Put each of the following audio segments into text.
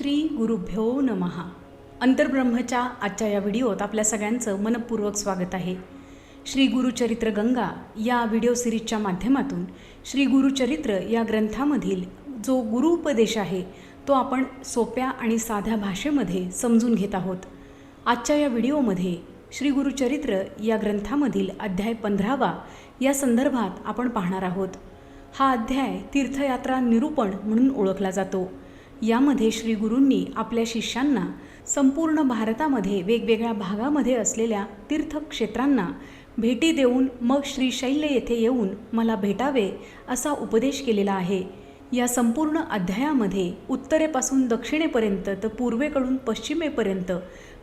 श्री गुरुभ्यो नमहा अंतर्ब्रह्मच्या आजच्या या व्हिडिओत आपल्या सगळ्यांचं मनपूर्वक स्वागत आहे. श्री गुरुचरित्र गंगा या व्हिडिओ सिरीजच्या माध्यमातून श्री गुरुचरित्र या ग्रंथामधील जो गुरुपदेश आहे तो आपण सोप्या आणि साध्या भाषेमध्ये समजून घेत आहोत. आजच्या या व्हिडिओमध्ये श्री गुरुचरित्र या ग्रंथामधील अध्याय पंधरावा या संदर्भात आपण पाहणार आहोत. हा अध्याय तीर्थयात्रा निरूपण म्हणून ओळखला जातो. यामध्ये श्री गुरूंनी आपल्या शिष्यांना संपूर्ण भारतामध्ये वेगवेगळ्या भागामध्ये असलेल्या तीर्थक्षेत्रांना भेटी देऊन मग श्रीशैल्य येथे येऊन मला भेटावे असा उपदेश केलेला आहे. या संपूर्ण अध्यायामध्ये उत्तरेपासून दक्षिणेपर्यंत तर पूर्वेकडून पश्चिमेपर्यंत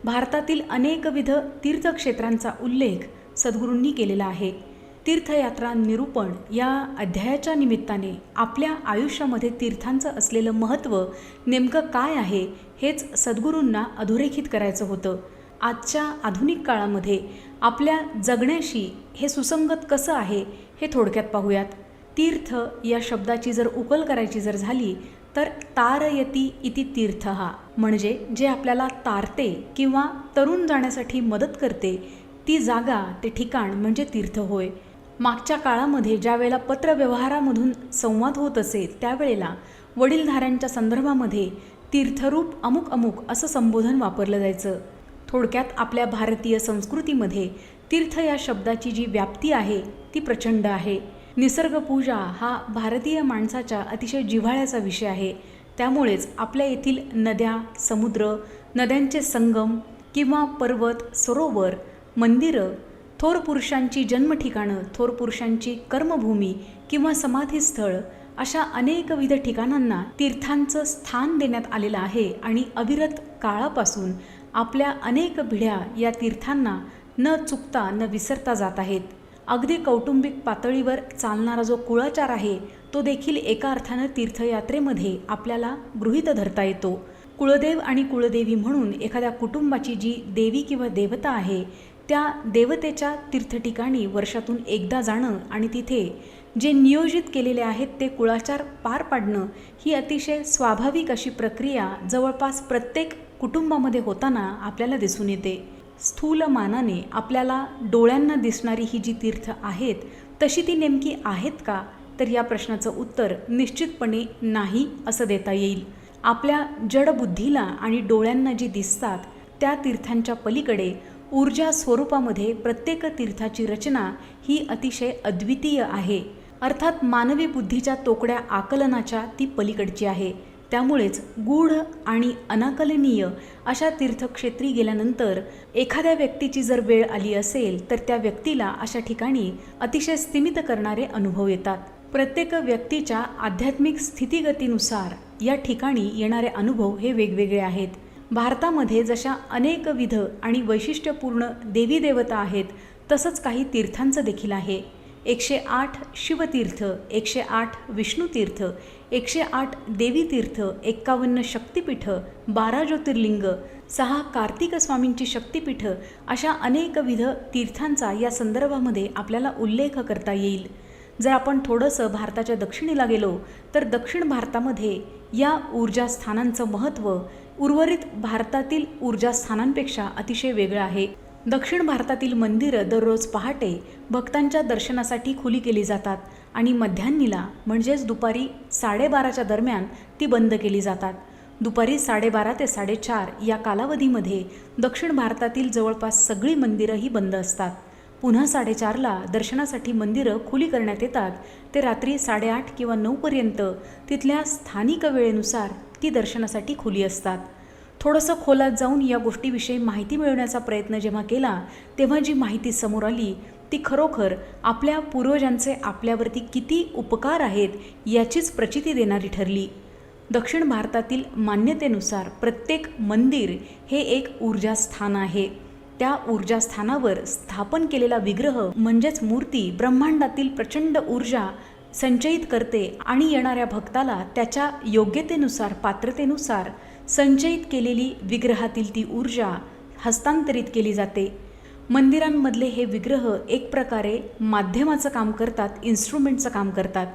भारतातील अनेकविध तीर्थक्षेत्रांचा उल्लेख सद्गुरूंनी केलेला आहे. तीर्थयात्रा निरूपण या अध्यायाच्या निमित्ताने आपल्या आयुष्यामध्ये तीर्थांचं असलेलं महत्त्व नेमकं काय आहे हेच सद्गुरूंना अधोरेखित करायचं होतं. आजच्या आधुनिक काळामध्ये आपल्या जगण्याशी हे सुसंगत कसं आहे हे थोडक्यात पाहूयात. तीर्थ या शब्दाची जर उकल करायची जर झाली तर तारयती इति तीर्थ हा म्हणजे जे आपल्याला तारते किंवा तरुण जाण्यासाठी मदत करते ती जागा ते ठिकाण म्हणजे तीर्थ होय. मागच्या काळामध्ये ज्यावेळेला पत्रव्यवहारामधून संवाद होत असे त्यावेळेला वडीलधाऱ्यांच्या संदर्भामध्ये तीर्थरूप अमुक अमुक असं संबोधन वापरलं जायचं. थोडक्यात आपल्या भारतीय संस्कृतीमध्ये तीर्थ या शब्दाची जी व्याप्ती आहे ती प्रचंड आहे. निसर्गपूजा हा भारतीय माणसाच्या अतिशय जिव्हाळ्याचा विषय आहे. त्यामुळेच आपल्या येथील नद्या समुद्र नद्यांचे संगम किंवा पर्वत सरोवर मंदिरं थोर पुरुषांची जन्मठिकाणं थोर पुरुषांची कर्मभूमी किंवा समाधीस्थळ अशा अनेकविध ठिकाणांना तीर्थांचं स्थान देण्यात आलेलं आहे आणि अविरत काळापासून आपल्या अनेक भिड्या या तीर्थांना न चुकता न विसरता जात आहेत. अगदी कौटुंबिक पातळीवर चालणारा जो कुळाचार आहे तो देखील एका अर्थानं तीर्थयात्रेमध्ये आपल्याला गृहीत धरता येतो. कुळदेव आणि कुळदेवी म्हणून एखाद्या कुटुंबाची जी देवी किंवा देवता आहे त्या देवतेच्या तीर्थठिकाणी वर्षातून एकदा जाणं आणि तिथे जे नियोजित केलेले आहेत ते कुळाचार पार पाडणं ही अतिशय स्वाभाविक अशी प्रक्रिया जवळपास प्रत्येक कुटुंबामध्ये होताना आपल्याला दिसून येते. स्थूल मानाने आपल्याला डोळ्यांना दिसणारी ही जी तीर्थ आहेत तशी ती नेमकी आहेत का? तर या प्रश्नाचं उत्तर निश्चितपणे नाही असं देता येईल. आपल्या जडबुद्धीला आणि डोळ्यांना जी दिसतात त्या तीर्थांच्या पलीकडे ऊर्जा स्वरूपामध्ये प्रत्येक तीर्थाची रचना ही अतिशय अद्वितीय आहे. अर्थात मानवी बुद्धीच्या तोकड्या आकलनाच्या ती पलीकडची आहे. त्यामुळेच गूढ आणि अनाकलनीय अशा तीर्थक्षेत्री गेल्यानंतर एखाद्या व्यक्तीची जर वेळ आली असेल तर त्या व्यक्तीला अशा ठिकाणी अतिशय स्थिमित करणारे अनुभव येतात. प्रत्येक व्यक्तीच्या आध्यात्मिक स्थितीगतीनुसार या ठिकाणी येणारे अनुभव हे वेगवेगळे आहेत. भारतामध्ये जशा अनेकविध आणि वैशिष्ट्यपूर्ण देवी देवता आहेत तसंच काही तीर्थांचं देखील आहे. एकशे आठ शिवतीर्थ एकशे आठ विष्णुतीर्थ एकशे आठ देवीतीर्थ एक्कावन्न शक्तिपीठ बारा ज्योतिर्लिंग सहा कार्तिक स्वामींची शक्तिपीठ अशा अनेकविध तीर्थांचा या संदर्भामध्ये आपल्याला उल्लेख करता येईल. जर आपण थोडंसं भारताच्या दक्षिणेला गेलो तर दक्षिण भारतामध्ये या ऊर्जास्थानांचं महत्त्व उर्वरित भारतातील ऊर्जास्थानांपेक्षा अतिशय वेगळं आहे. दक्षिण भारतातील मंदिरं दररोज पहाटे भक्तांच्या दर्शनासाठी खुली केली जातात आणि मध्यान्नीला म्हणजेच दुपारी साडेबाराच्या दरम्यान ती बंद केली जातात. दुपारी साडेबारा ते साडेचार या कालावधीमध्ये दक्षिण भारतातील जवळपास सगळी मंदिरंही बंद असतात. पुन्हा साडेचारला दर्शनासाठी मंदिरं खुली करण्यात येतात. ते रात्री साडेआठ किंवा नऊपर्यंत तिथल्या स्थानिक वेळेनुसार ती दर्शनासाठी खुली असतात. थोडंसं खोलात जाऊन या गोष्टीविषयी माहिती मिळवण्याचा प्रयत्न जेव्हा केला तेव्हा जी माहिती समोर आली ती खरोखर आपल्या पूर्वजांचे आपल्यावरती किती उपकार आहेत याचीच प्रचिती देणारी ठरली. दक्षिण भारतातील मान्यतेनुसार प्रत्येक मंदिर हे एक ऊर्जास्थान आहे. त्या ऊर्जास्थानावर स्थापन केलेला विग्रह म्हणजेच मूर्ती ब्रह्मांडातील प्रचंड ऊर्जा संचयित करते आणि येणाऱ्या भक्ताला त्याच्या योग्यतेनुसार पात्रतेनुसार संचयित केलेली विग्रहातील ती ऊर्जा हस्तांतरित केली जाते. मंदिरांमधले हे विग्रह एक प्रकारे माध्यमाचं काम करतात इन्स्ट्रुमेंटचं काम करतात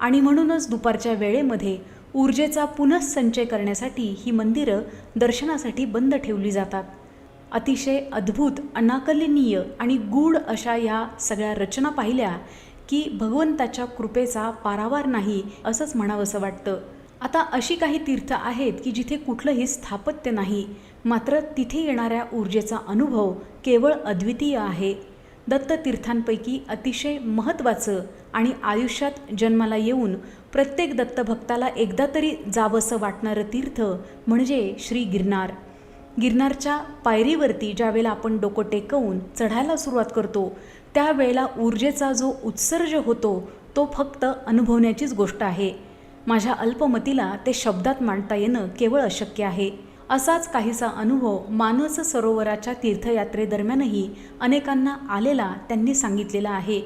आणि म्हणूनच दुपारच्या वेळेमध्ये ऊर्जेचा पुनःसंचय करण्यासाठी ही मंदिरं दर्शनासाठी बंद ठेवली जातात. अतिशय अद्भुत अनाकलनीय आणि गूढ अशा या सगळ्या रचना पाहिल्या की भगवंताच्या कृपेचा पारावार नाही असंच म्हणावंसं वाटतं. आता अशी काही तीर्थ आहेत की जिथे कुठलंही स्थापत्य नाही. मात्र तिथे येणाऱ्या ऊर्जेचा अनुभव केवळ अद्वितीय आहे. दत्ततीर्थांपैकी अतिशय महत्त्वाचं आणि आयुष्यात जन्माला येऊन प्रत्येक दत्तभक्ताला एकदा तरी जावंसं वाटणारं तीर्थ म्हणजे श्री गिरनार. गिरनारच्या पायरीवरती ज्यावेळेला आपण डोकं टेकवून चढायला सुरुवात करतो त्यावेळेला ऊर्जेचा जो उत्सर्ज होतो तो फक्त अनुभवण्याचीच गोष्ट आहे. माझ्या अल्पमतीला ते शब्दात मांडता येणं केवळ अशक्य आहे. असाच काहीसा अनुभव मानस सरोवराच्या तीर्थयात्रेदरम्यानही अनेकांना आलेला त्यांनी सांगितलेला आहे.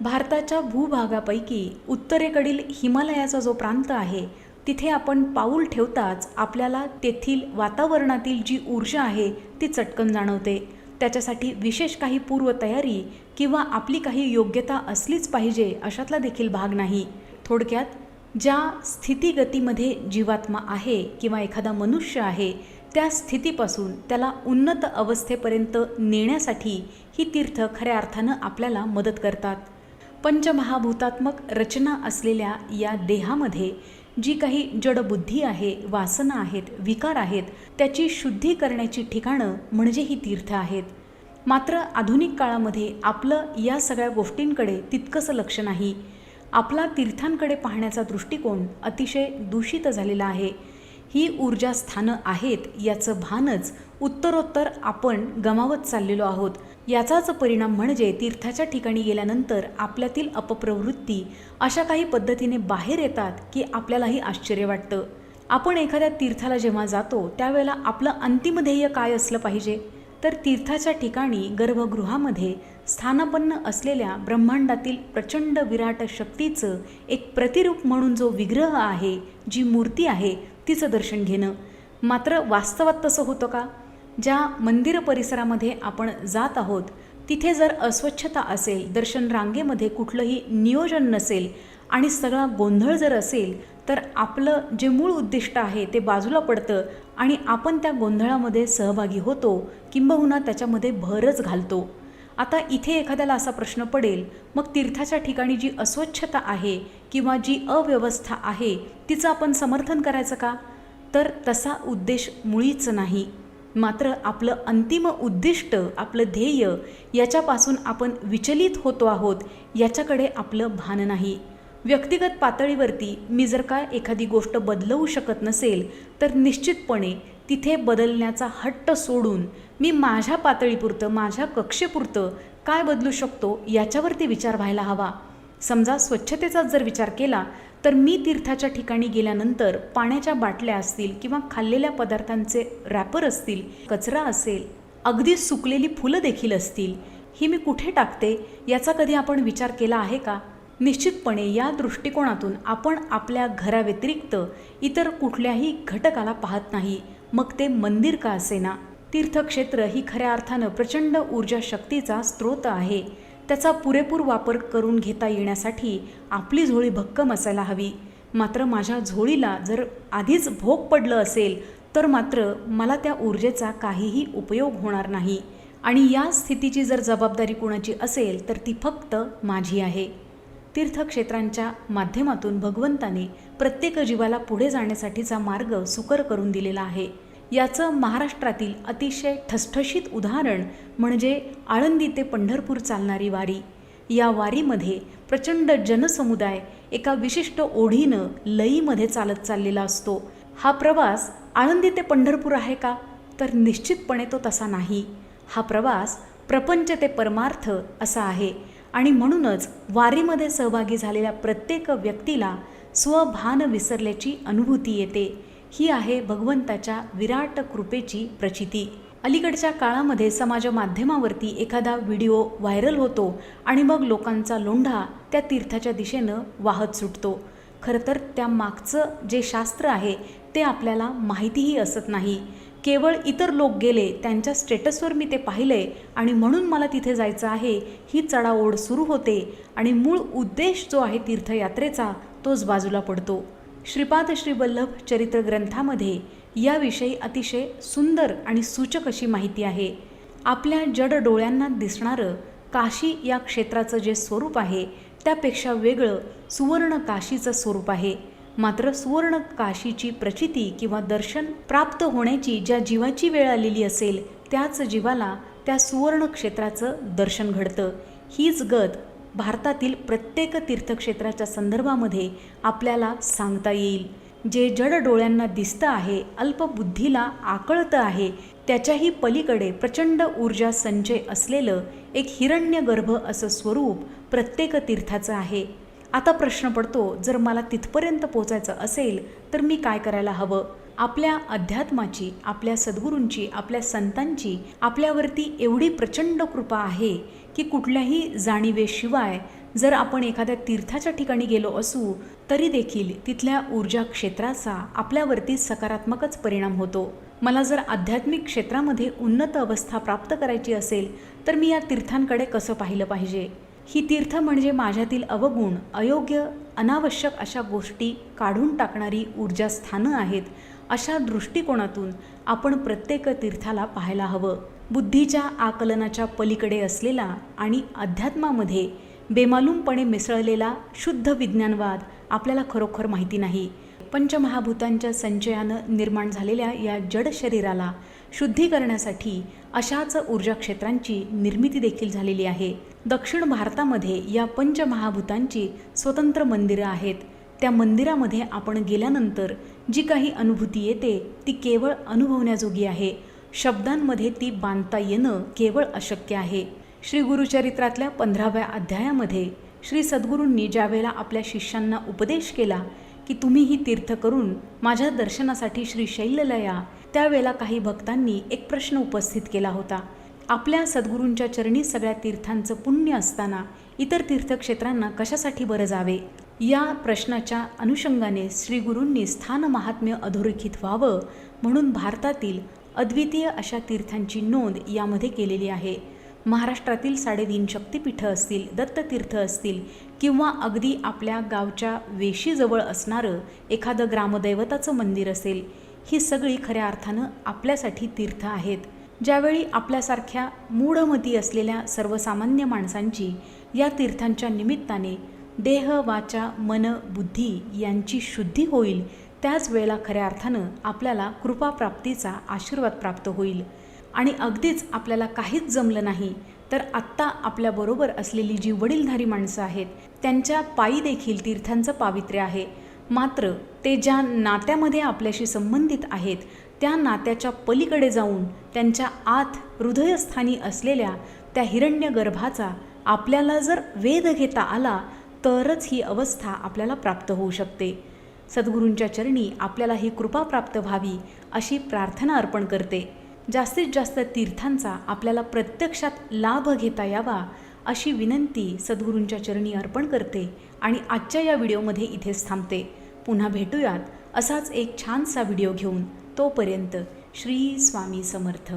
भारताच्या भूभागापैकी उत्तरेकडील हिमालयाचा जो प्रांत आहे तिथे आपण पाऊल ठेवताच आपल्याला तेथील वातावरणातील जी ऊर्जा आहे ती चटकन जाणवते. त्याच्यासाठी विशेष काही पूर्वतयारी किंवा आपली काही योग्यता असलीच पाहिजे अशातला देखील भाग नाही. थोडक्यात ज्या स्थितीगतीमध्ये जीवात्मा आहे किंवा एखादा मनुष्य आहे त्या स्थितीपासून त्याला उन्नत अवस्थेपर्यंत नेण्यासाठी ही तीर्थ खऱ्या अर्थानं आपल्याला मदत करतात. पंचमहाभूतात्मक रचना असलेल्या या देहामध्ये जी काही जडबुद्धी आहे वासना आहेत विकार आहेत त्याची शुद्धी करण्याची ठिकाणं म्हणजे ही तीर्थ आहेत. मात्र आधुनिक काळामध्ये आपलं या सगळ्या गोष्टींकडे तितकंसं लक्ष नाही. आपला तीर्थांकडे पाहण्याचा दृष्टिकोन अतिशय दूषित झालेला आहे. ही ऊर्जा स्थानं आहेत याचं भानच उत्तरोत्तर आपण गमावत चाललेलो आहोत. याचाच परिणाम म्हणजे तीर्थाच्या ठिकाणी गेल्यानंतर आपल्यातील अपप्रवृत्ती अशा काही पद्धतीने बाहेर येतात की आपल्यालाही आश्चर्य वाटतं. आपण एखाद्या तीर्थाला जेव्हा जातो त्यावेळेला आपलं अंतिम ध्येय काय असलं पाहिजे? तर तीर्थाच्या ठिकाणी गर्भगृहामध्ये स्थानापन्न असलेल्या ब्रह्मांडातील प्रचंड विराट शक्तीचं एक प्रतिरूप म्हणून जो विग्रह आहे जी मूर्ती आहे तिचं दर्शन घेणं. मात्र वास्तवात तसं होतं का? ज्या मंदिर परिसरामध्ये आपण जात आहोत तिथे जर अस्वच्छता असेल दर्शन रांगेमध्ये कुठलंही नियोजन नसेल आणि सगळा गोंधळ जर असेल तर आपलं जे मूळ उद्दिष्ट आहे ते बाजूला पडतं आणि आपण त्या गोंधळामध्ये सहभागी होतो किंबहुना त्याच्यामध्ये भरच घालतो. आता इथे एखाद्याला असा प्रश्न पडेल मग तीर्थाच्या ठिकाणी जी अस्वच्छता आहे किंवा जी अव्यवस्था आहे तिचं आपण समर्थन करायचं का? तर तसा उद्देश मुळीच नाही. मात्र आपलं अंतिम उद्दिष्ट आपलं ध्येय याच्यापासून आपण विचलित होतो आहोत याच्याकडे आपलं भान नाही. व्यक्तिगत पातळीवरती मी जर का एखादी गोष्ट बदलवू शकत नसेल तर निश्चितपणे तिथे बदलण्याचा हट्ट सोडून मी माझ्या पातळीपुरतं माझ्या कक्षेपुरतं काय बदलू शकतो याच्यावरती विचार व्हायला हवा. समजा स्वच्छतेचा जर विचार केला तर मी तीर्थाच्या ठिकाणी गेल्यानंतर पाण्याच्या बाटल्या असतील किंवा खाल्लेल्या पदार्थांचे रॅपर असतील कचरा असेल अगदी सुकलेली फुलं देखील असतील ही मी कुठे टाकते याचा कधी आपण विचार केला आहे का? निश्चितपणे या दृष्टिकोनातून आपण आपल्या घराव्यतिरिक्त इतर कुठल्याही घटकाला पाहत नाही. मग ते मंदिर का असेना? तीर्थक्षेत्र ही खऱ्या अर्थानं प्रचंड ऊर्जा शक्तीचा स्रोत आहे. त्याचा पुरेपूर वापर करून घेता येण्यासाठी आपली झोळी भक्कम असायला हवी. मात्र माझ्या झोळीला जर आधीच भोग पडलं असेल तर मात्र मला त्या ऊर्जेचा काहीही उपयोग होणार नाही. आणि या स्थितीची जर जबाबदारी कोणाची असेल तर ती फक्त माझी आहे. तीर्थक्षेत्रांच्या माध्यमातून भगवंताने प्रत्येक जीवाला पुढे जाण्यासाठीचा मार्ग सुकर करून दिलेला आहे. याचं महाराष्ट्रातील अतिशय ठसठशीत उदाहरण म्हणजे आळंदी ते पंढरपूर चालणारी वारी. या वारीमध्ये प्रचंड जनसमुदाय एका विशिष्ट ओढीनं लईमध्ये चालत चाललेला असतो. हा प्रवास आळंदी ते पंढरपूर आहे का? तर निश्चितपणे तो तसा नाही. हा प्रवास प्रपंच ते परमार्थ असा आहे. आणि म्हणूनच वारीमध्ये सहभागी झालेल्या प्रत्येक व्यक्तीला स्वभान विसरल्याची अनुभूती येते. ही आहे भगवंताच्या विराट कृपेची प्रचिती. अलीकडच्या काळामध्ये समाज माध्यमावरती एखादा व्हिडिओ व्हायरल होतो आणि मग लोकांचा लोंढा त्या तीर्थाच्या दिशेनं वाहत सुटतो. खरं तर त्या मागचं जे शास्त्र आहे ते आपल्याला माहितीही असत नाही. केवळ इतर लोक गेले त्यांच्या स्टेटसवर मी ते पाहिले आणि म्हणून मला तिथे जायचं आहे ही चढाओढ सुरू होते आणि मूळ उद्देश जो आहे तीर्थयात्रेचा तोच बाजूला पडतो. श्रीपाद श्रीवल्लभ चरित्र ग्रंथामध्ये याविषयी अतिशय सुंदर आणि सूचक अशी माहिती आहे. आपल्या जड डोळ्यांना दिसणारं काशी या क्षेत्राचं जे स्वरूप आहे त्यापेक्षा वेगळं सुवर्ण काशीचं स्वरूप आहे. मात्र सुवर्ण काशीची प्रचिती किंवा दर्शन प्राप्त होण्याची ज्या जीवाची वेळ आलेली असेल त्याच जीवाला त्या सुवर्ण क्षेत्राचं दर्शन घडतं. हीच गत भारतातील प्रत्येक तीर्थक्षेत्राच्या संदर्भामध्ये आपल्याला सांगता येईल. जे जड डोळ्यांना दिसतं आहे अल्पबुद्धीला आकळतं आहे त्याच्याही पलीकडे प्रचंड ऊर्जा संचय असलेलं एक हिरण्यगर्भ असं स्वरूप प्रत्येक तीर्थाचं आहे. आता प्रश्न पडतो जर मला तिथपर्यंत पोचायचं असेल तर मी काय करायला हवं? आपल्या अध्यात्माची आपल्या सद्गुरूंची आपल्या संतांची आपल्यावरती एवढी प्रचंड कृपा आहे की कुठल्याही जाणीवेशिवाय जर आपण एखाद्या तीर्थाच्या ठिकाणी गेलो असू तरी देखील तिथल्या ऊर्जा क्षेत्राचा आपल्यावरती सकारात्मकच परिणाम होतो. मला जर आध्यात्मिक क्षेत्रामध्ये उन्नत अवस्था प्राप्त करायची असेल तर मी या तीर्थांकडे कसं पाहिलं पाहिजे? ही तीर्थ म्हणजे माझ्यातील अवगुण अयोग्य अनावश्यक अशा गोष्टी काढून टाकणारी ऊर्जा स्थानं आहेत अशा दृष्टिकोनातून आपण प्रत्येक तीर्थाला पाहायला हवं. बुद्धीच्या आकलनाच्या पलीकडे असलेला आणि अध्यात्मामध्ये बेमालूमपणे मिसळलेला शुद्ध विज्ञानवाद आपल्याला खरोखर माहिती नाही. पंचमहाभूतांच्या संचयानं निर्माण झालेल्या या जड शरीराला शुद्धी करण्यासाठी अशाच ऊर्जा क्षेत्रांची निर्मिती देखील झालेली आहे. दक्षिण भारतामध्ये या पंचमहाभूतांची स्वतंत्र मंदिरं आहेत. त्या मंदिरामध्ये आपण गेल्यानंतर जी काही अनुभूती येते ती केवळ अनुभवण्याजोगी आहे. शब्दांमध्ये ती बांधता येणं केवळ अशक्य आहे. श्री गुरुचरित्रातल्या पंधराव्या अध्यायामध्ये श्री सद्गुरूंनी ज्यावेळेला आपल्या शिष्यांना उपदेश केला की तुम्ही ही तीर्थ करून माझ्या दर्शनासाठी श्री शैललया त्यावेळेला काही भक्तांनी एक प्रश्न उपस्थित केला होता. आपल्या सद्गुरूंच्या चरणी सगळ्या तीर्थांचं पुण्य असताना इतर तीर्थक्षेत्रांना कशासाठी बरं जावे? या प्रश्नाच्या अनुषंगाने श्रीगुरूंनी स्थान महात्म्य अधोरेखित व्हावं म्हणून भारतातील अद्वितीय अशा तीर्थांची नोंद यामध्ये केलेली आहे. महाराष्ट्रातील साडेतीन शक्तिपीठं असतील दत्ततीर्थ असतील किंवा अगदी आपल्या गावच्या वेशीजवळ असणारं एखादं ग्रामदैवताचं मंदिर असेल ही सगळी खऱ्या अर्थानं आपल्यासाठी तीर्थ आहेत. ज्यावेळी आपल्यासारख्या मूढमती असलेल्या सर्वसामान्य माणसांची या तीर्थांच्या निमित्ताने देह वाचा मन बुद्धी यांची शुद्धी होईल त्याच वेळेला खऱ्या अर्थानं आपल्याला कृपाप्राप्तीचा आशीर्वाद प्राप्त होईल. आणि अगदीच आपल्याला काहीच जमलं नाही तर आत्ता आपल्याबरोबर असलेली जी वडीलधारी माणसं आहेत त्यांच्या पायी देखील तीर्थांचं पावित्र्य आहे. मात्र ते ज्या नात्यामध्ये आपल्याशी संबंधित आहेत त्या नात्याच्या पलीकडे जाऊन त्यांच्या आत हृदयस्थानी असलेल्या त्या हिरण्य गर्भाचा आपल्याला जर वेध घेता आला तरच ही अवस्था आपल्याला प्राप्त होऊ शकते. सद्गुरूंच्या चरणी आपल्याला ही कृपा प्राप्त व्हावी अशी प्रार्थना अर्पण करते. जास्तीत जास्त तीर्थांचा आपल्याला प्रत्यक्षात लाभ घेता यावा अशी विनंती सद्गुरूंच्या चरणी अर्पण करते आणि आजच्या या व्हिडिओमध्ये इथेच थांबते. पुन्हा भेटूयात असाच एक छानसा व्हिडिओ घेऊन तोपर्यंत श्री स्वामी समर्थ.